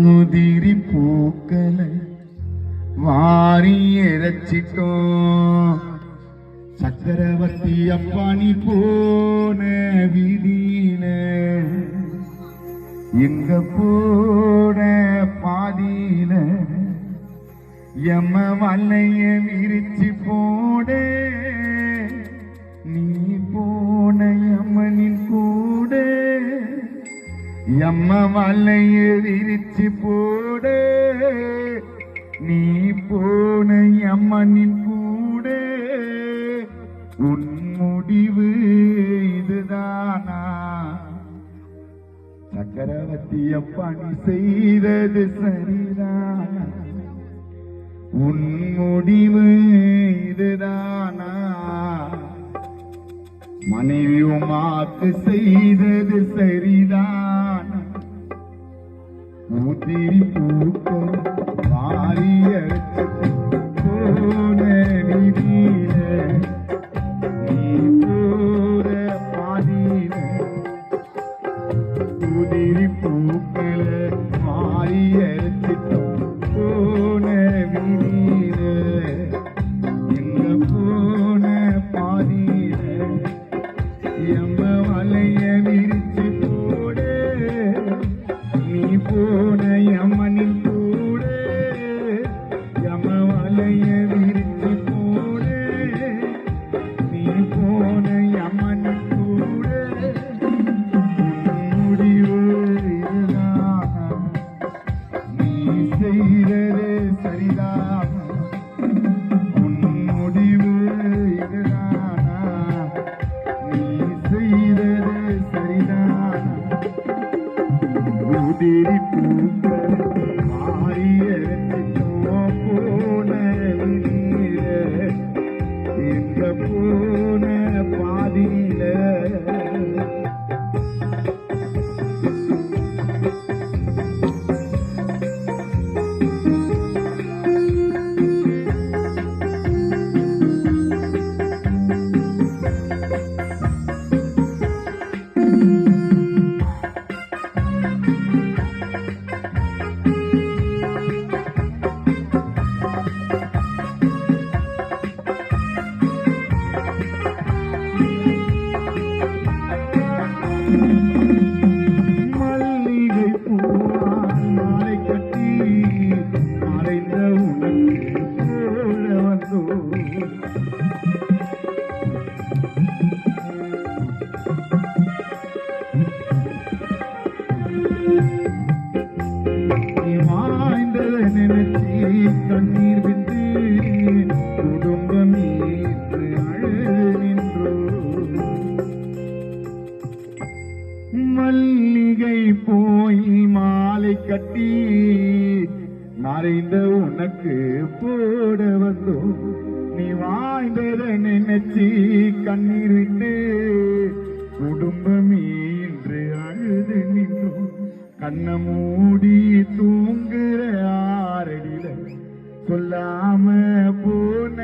முதிரி பூக்களை வாரி இறைச்சிட்டோம். சக்கரவர்த்தி அப்பாணி போன வீதியில எங்க போன பாதியில எம்ம வல்லைய விரிச்சு போட எம்ம மலையை விரிச்சு போட. நீ போன அம்மனின் கூட. உன் முடிவு இதுதானா? சக்கரவர்த்தி அப்பா செய்தது சரிதானா? உன் முடிவு இதுதானா? மனைவி உமாக்கு செய்தது சரிதான் உதிரி பூக்கள் வாரிய வலைய விரிச்சு போட நீ போன எம்மனின் கூட. உன் முடிவு இதுதானா? நீ செய்தது சரிதான். உன் முடிவு இதுதானா? நீ செய்தது சரிதான். உதிரி பூக்கள் எங்க போன பாதியில மறைந்த உனக்கு போட வந்தோம். நீ வாழ்ந்தத நினைச்சி கண்ணீர் விட்டு குடும்பம் இன்று அழுது நின்றோம். கண்ண மூடி தூங்குற ஆரடியில சொல்லாம போன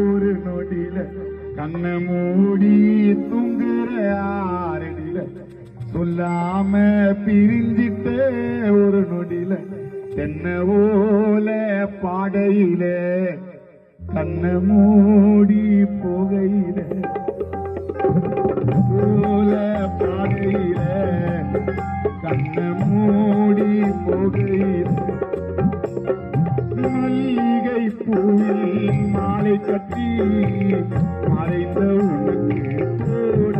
ஒரு நொடியில கண்ண மூடி தூங்குற ஆரடியில சொல்லாம பிரிஞ்சிட்ட ஒரு நொடியில தென்ன பாடையில கண்ண மூடி போகையில. ஓல பாடையில கண்ண மூடி போகையில. மல்லிகை பூவில் மாலை கட்டி மறைந்த உனக்கு போட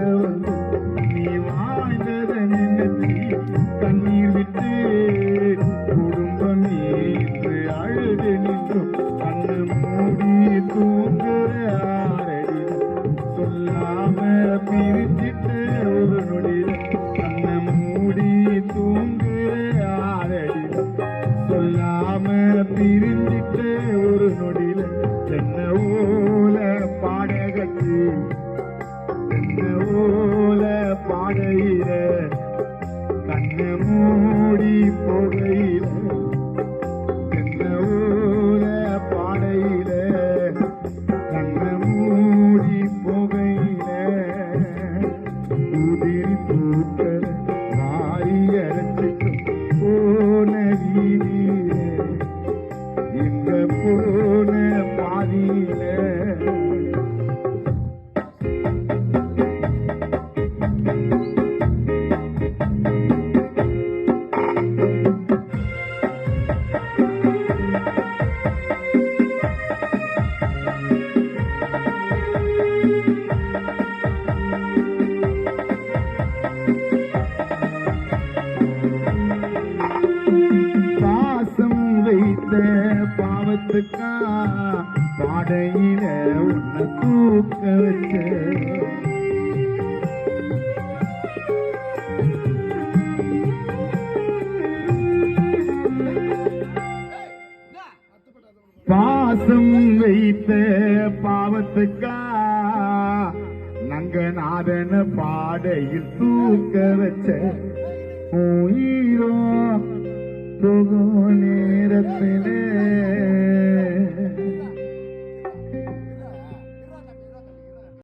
பாடையில உன்னை தூக்க வச்ச. பாசம் வைத்த பாவத்துக்கா நங்கநாதன பாடையில் தூக்க வச்ச. உயிரோ போகும் நேரத்திலே.